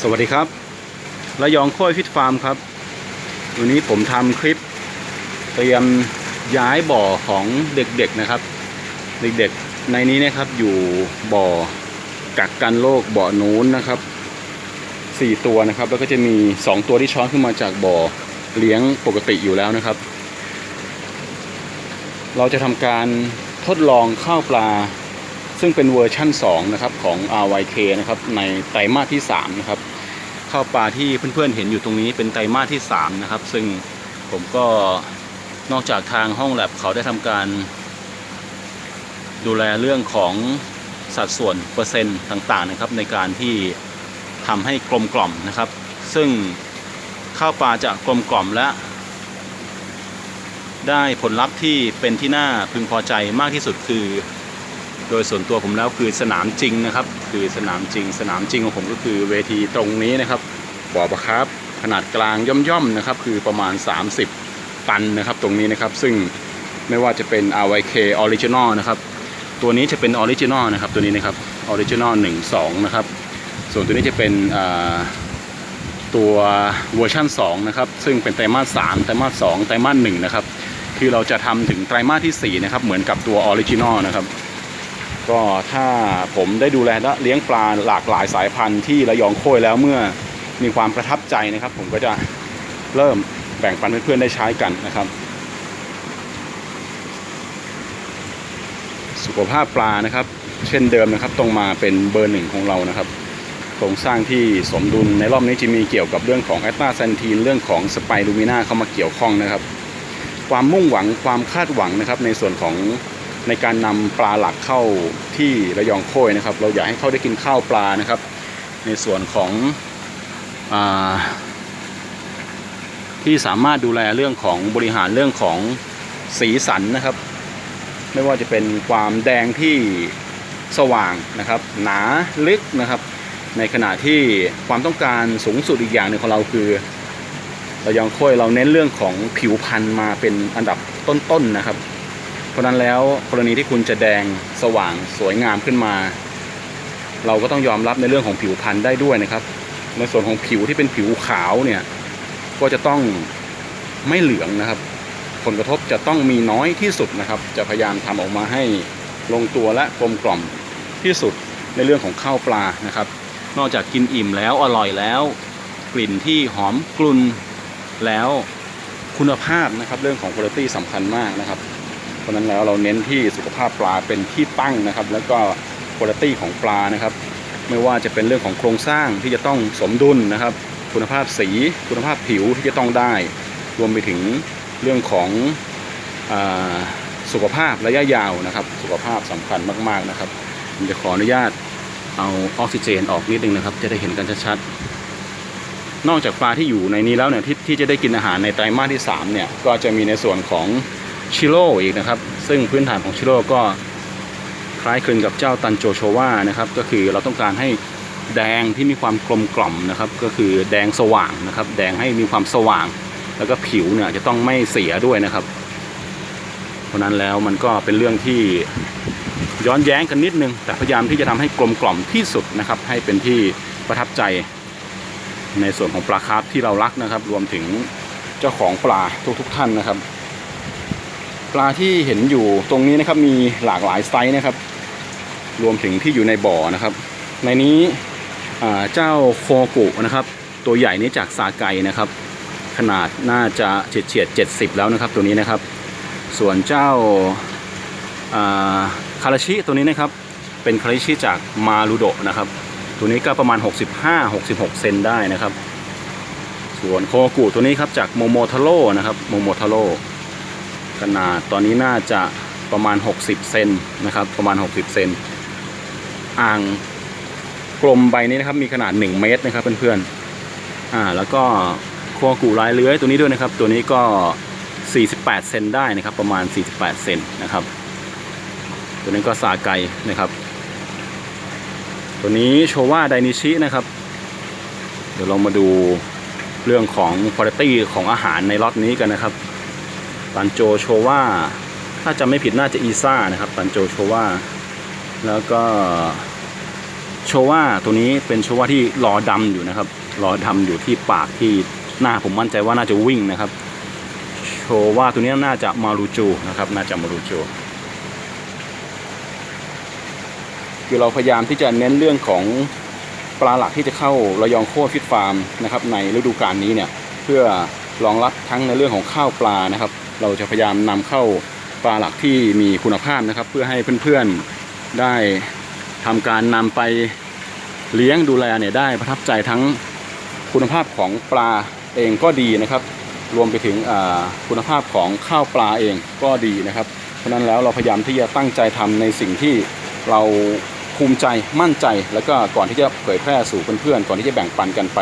สวัสดีครับระยองโค้ยฟิตฟาร์มครับ วันนี้ผมทำคลิป เตรียมย้ายบ่อของเด็กๆนะครับ เด็กๆในนี้นะครับอยู่บ่อกักกันโรคบ่อนู้นนะครับสี่ตัวนะครับ แล้วก็จะมีสองตัวที่ช้อนขึ้นมาจากบ่อเลี้ยงปกติอยู่แล้วนะครับ เราจะทำการทดลองข้าวปลา ซึ่งเป็นเวอร์ชั่น 2 นะครับของ RYK นะครับในไตรมาสที่ 3 นะครับข้าวปลาที่เพื่อนๆเห็นอยู่ตรงนี้เป็นไตรมาสที่ 3 นะครับ ซึ่งผมก็นอกจากทางห้องแลบเขาได้ทำการ ดูแลเรื่องของสัดส่วนเปอร์เซ็นต์ต่างๆนะครับ ในการที่ทำให้กลมกล่อมนะครับ ซึ่งข้าวปลาจะกลมกล่อมและ ได้ผลลัพธ์ที่เป็นที่น่าพึงพอใจมากที่สุดคือ โดยส่วนตัวผมแล้วคือสนามจริงนะครับ คือสนามจริง สนามจริงของผมก็คือเวทีตรงนี้นะครับบ่อประครับขนาดกลางย่อมๆนะครับ คือประมาณ 30 ตันนะครับ ตรงนี้นะครับ ซึ่งไม่ว่าจะเป็น RYK Original นะครับ ตัวนี้จะเป็น Original นะครับ ตัวนี้นะครับ Original 1 2 นะครับ ส่วนตัวนี้จะเป็นตัวเวอร์ชัน2นะครับ ซึ่งเป็นไตรมาส3ไตรมาส2ไตรมาส1นะครับ คือเราจะทำถึงไตรมาสที่ 4 นะครับ เหมือนกับตัว Original นะครับ ก็ถ้าผมได้ดูแลและเลี้ยงปลาหลากหลายสายพันธุ์ที่ระยองโค้ยแล้วเมื่อมีความประทับใจนะครับ ผมก็จะเริ่มแบ่งปันเพื่อนๆได้ใช้กันนะครับ สุขภาพปลานะครับ เช่นเดิมนะครับต้องมาเป็นเบอร์หนึ่งของเรานะครับโครงสร้างที่สมดุลในรอบนี้จะมีเกี่ยวกับเรื่องของแอตตาแซนทีนเรื่องของสไปรูมิน่าเข้ามาเกี่ยวข้องนะครับ ความมุ่งหวังความคาดหวังนะครับในส่วนของ ในการนำปลาหลักเข้าที่ระยองโค้ยนะครับ เราอยากให้เขาได้กินข้าวปลานะครับ ในส่วนของอที่สามารถดูแลเรื่องของบริหารเรื่องของสีสันนะครับ ไม่ว่าจะเป็นความแดงที่สว่างนะครับ หนาลึกนะครับ ในขณะที่ความต้องการสูงสุดอีกอย่างหนึ่งของเราคือเรายังค่อยเราเน้นเรื่องของผิวพันธุ์มาเป็นอันดับต้นๆนะครับ เพราะนั้นแล้วกรณีที่คุณจะแดงสว่างสวยงามขึ้นมา เราก็ต้องยอมรับในเรื่องของผิวพันธุ์ได้ด้วยนะครับ ในส่วนของผิวที่เป็นผิวขาวเนี่ยก็จะต้องไม่เหลืองนะครับ ผลกระทบจะต้องมีน้อยที่สุดนะครับ จะพยายามทำออกมาให้ลงตัวและกลมกล่อมที่สุดในเรื่องของข้าวปลานะครับ นอกจากกินอิ่มแล้วอร่อยแล้ว กลิ่นที่หอมกลุ่นแล้วคุณภาพนะครับ เรื่องของคุณภาพสำคัญมากนะครับ เพราะนั้นแล้วเราเน้นที่สุขภาพปลาเป็นที่ตั้งนะครับ แล้วก็คุณภาพของปลานะครับ ไม่ว่าจะเป็นเรื่องของโครงสร้างที่จะต้องสมดุลนะครับ คุณภาพสีคุณภาพผิวที่จะต้องได้ รวมไปถึงเรื่องของอสุขภาพระยะยาวนะครับ สุขภาพสำคัญมากๆนะครับผมจะขออนุญาตเอาออกซิเจนออกนิดนึงนะครับ จะได้เห็นกันชัดๆนอกจากปลาที่อยู่ในนี้แล้วเนี่ยที่ที่จะได้กินอาหารในไตรมาสที่3เนี่ยก็จะมีในส่วนของ ชิโร่อีกนะครับ ซึ่งพื้นฐานของชิโร่ก็คล้ายคลึงกับเจ้าตันโจโชวานะครับ ก็คือเราต้องการให้แดงที่มีความกลมกล่อมนะครับ ก็คือแดงสว่างนะครับ แดงให้มีความสว่าง แล้วก็ผิวเนี่ยจะต้องไม่เสียด้วยนะครับ เพราะนั้นแล้วมันก็เป็นเรื่องที่ย้อนแย้งกันนิดนึง แต่พยายามที่จะทำให้กลมกล่อมที่สุดนะครับ ให้เป็นที่ประทับใจในส่วนของปลาคาร์ฟที่เรารักนะครับ รวมถึงเจ้าของปลาทุกๆทท่านนะครับ ปลาที่เห็นอยู่ตรงนี้นะครับมีหลากหลายไซส์นะครับ รวมถึงที่อยู่ในบ่อนะครับ ในนี้เจ้าโคกุนะครับ ตัวใหญ่นี้จากซาไกนะครับ ขนาดน่าจะเฉียดเฉียด70แล้วนะครับ ตัวนี้นะครับ ส่วนเจ้าคาราชิตัวนี้นะครับ เป็นคาราชิจากมารุโดนะครับ ตัวนี้ก็ประมาณ 65-66 เซนได้นะครับ ส่วนโคกุตัวนี้ครับจากโมโมทาโร่นะครับโมโมทาโร่ ขนาดตอนนี้น่าจะประมาณ 60 เซนนะครับประมาณ 60 เซนอ่างกลมใบนี้นะครับมีขนาด 1 เมตรนะครับเพื่อนๆอ่าแล้วก็โคกุลายเลื้อยตัวนี้ด้วยนะครับ ตัวนี้ก็ 48 เซนได้นะครับประมาณ 48 เซนนะครับ ตัวนี้ก็ซาไก่นะครับ ตัวนี้โชว่าไดนิชินะครับ เดี๋ยวเรามาดูเรื่องของคุณภาพของอาหารในล็อตนี้กันนะครับ ตันโจโชว่าถ้าจำไม่ผิดน่าจะอีซ่านะครับตันโจโชว่าแล้วก็โชว่าตัวนี้เป็นโชว่าที่รอดำอยู่นะครับรอดำอยู่ที่ปากที่หน้าผมมั่นใจว่าน่าจะวิ่งนะครับ โชว่าตัวนี้น่าจะมารูจูนะครับ น่าจะมารูจูคือเราพยายามที่จะเน้นเรื่องของปลาหลักที่จะเข้าระยองโคฟิตฟาร์มนะครับในฤดูกาลนี้เนี่ยเพื่อรองรับทั้งในเรื่องของข้าวปลานะครับ เราจะพยายามนำเข้าปลาหลักที่มีคุณภาพนะครับ เพื่อให้เพื่อนๆได้ทำการนำไปเลี้ยงดูแลเนี่ยได้ประทับใจทั้งคุณภาพของปลาเองก็ดีนะครับ รวมไปถึงคุณภาพของข้าวปลาเองก็ดีนะครับ เพราะนั้นแล้วเราพยายามที่จะตั้งใจทำในสิ่งที่เราภูมิใจมั่นใจ แล้วก็ก่อนที่จะเผยแพร่สู่เพื่อนๆก่อนที่จะแบ่งปันกันไป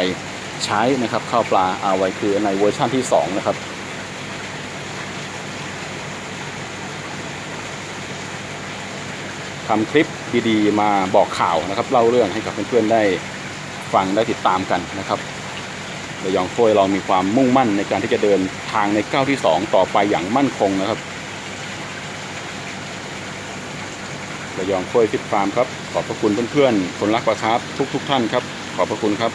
ใช้นะครับข้าวปลาอาไว้คือในเวอร์ชั่นที่สองนะครับ ทำคลิปดีๆ มาบอกข่าวนะครับเล่าเรื่องให้กับเพื่อนๆได้ฟังได้ติดตามกันนะครับระยองโฟยเรามีความมุ่งมั่นในการที่จะเดินทางในก้าวที่สองต่อไปอย่างมั่นคงนะครับระยองโค้ยฟิตฟาร์มครับขอบพระคุณเพื่อนๆคนรักปลาครับทุกๆทท่านครับ ขอบพระคุณครับ